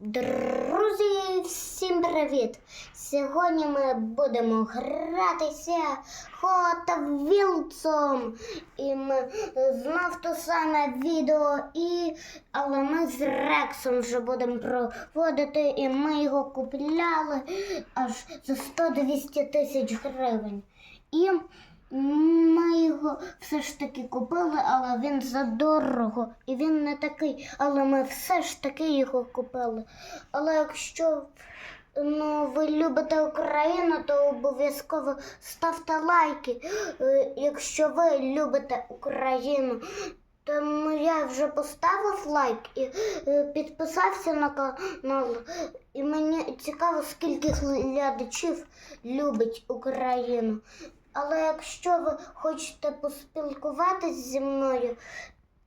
Друзі, всім привіт! Сьогодні ми будемо гратися Hot Wheels'ом. І ми знов те саме відео, і... але ми з Рексом вже будемо проводити, і ми його купляли аж за 100-200 тисяч гривень. І ми його все ж таки купили, але він задорого. І він не такий, але ми все ж таки його купили. Але якщо ну, ви любите Україну, то обов'язково ставте лайки. Е, Якщо ви любите Україну, тому я вже поставив лайк і е, підписався на канал. І мені цікаво, скільки глядачів любить Україну. Але якщо ви хочете поспілкуватися зі мною,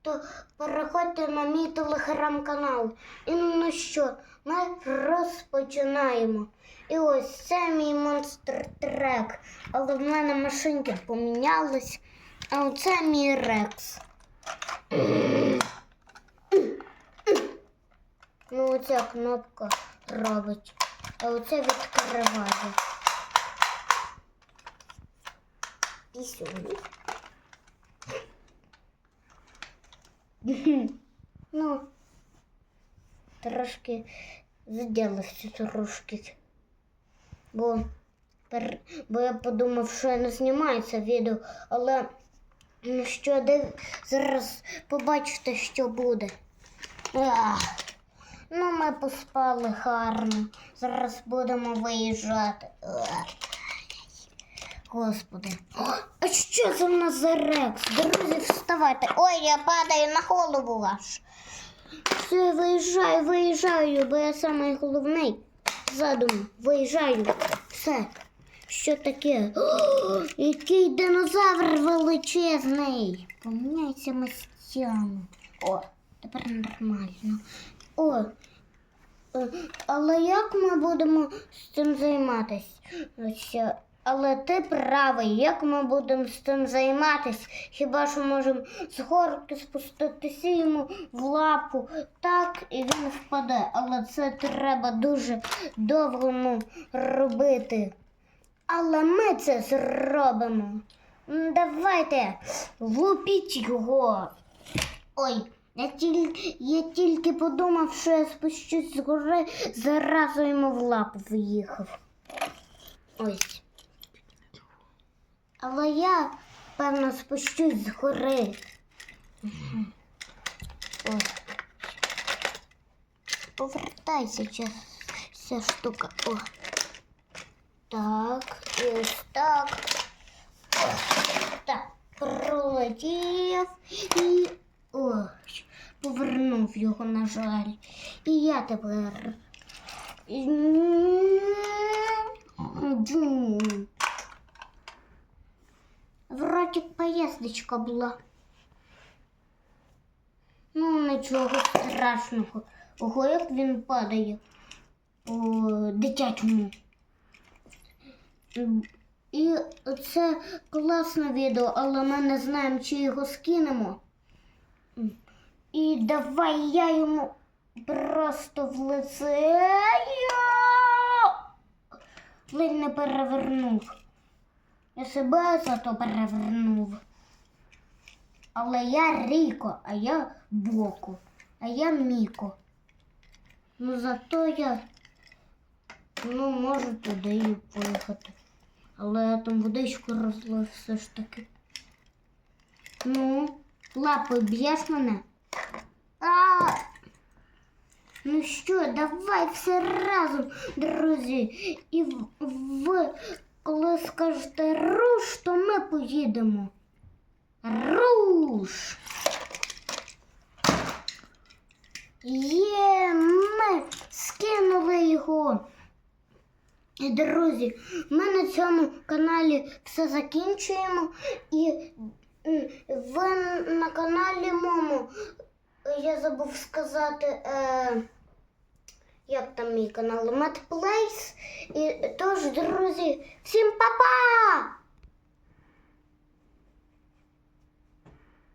то переходьте на мій телеграм-канал. І ну що, ми розпочинаємо. І ось це мій монстр трек. Але в мене машинки помінялись. А оце мій рекс. Ну, оця кнопка робить. А оце відкриває. І сюди. Ну, трошки заділався трошки. Бо, бо я подумав, що не знімається відео, але ну що, де зараз побачите, що буде. Ах. Ну, ми поспали гарно. Зараз будемо виїжджати. Ах. Господи. Що це в нас за рекс? Друзі, вставайте. Ой, я падаю на голову ваш. Все, виїжджаю, виїжджаю, бо я самий головний. Задум, виїжджаю. Все. Що таке? О, який динозавр величезний. Поміняйся місцями. О, тепер нормально. О, е, але як ми будемо з цим займатися? Але ти правий, як ми будемо з цим займатися? Хіба що можемо з горки спуститися йому в лапу, так і він впаде. Але це треба дуже довго ну, робити. Але ми це зробимо. Давайте, лупіть його. Ой, я тільки, я тільки подумав, що я спущусь з гори, заразу йому в лапу виїхав. Ось. Але я, певно, спущусь з гори. Мгм. Ось. Повертайся час ця штука. О. Так, і ось так. Так, пролетів і ось, повернув його, на жаль. І я тепер. Вроді поїздочка була. Ну, нічого страшного. Ого, як він падає по дитячому. І це класне відео, але ми не знаємо, чи його скинемо. І давай я йому просто в лице. Ледь не перевернув. Я себе зато перевернув. Але я Ріко, а я Боку, а я Міко. Ну зато я ну, можу туди і поїхати. Але я там водичку розлив все ж таки. Ну, лапою б'єш мене. А! Ну що, давай все разом, друзі. І в- ви, скажете руш, то ми поїдемо. Руш! Є, ми скинули його. Друзі, ми на цьому каналі все закінчуємо. І ви на каналі Момо, я забув сказати, е, як там мій канал Медплейс. І тож, друзі, всім па-па!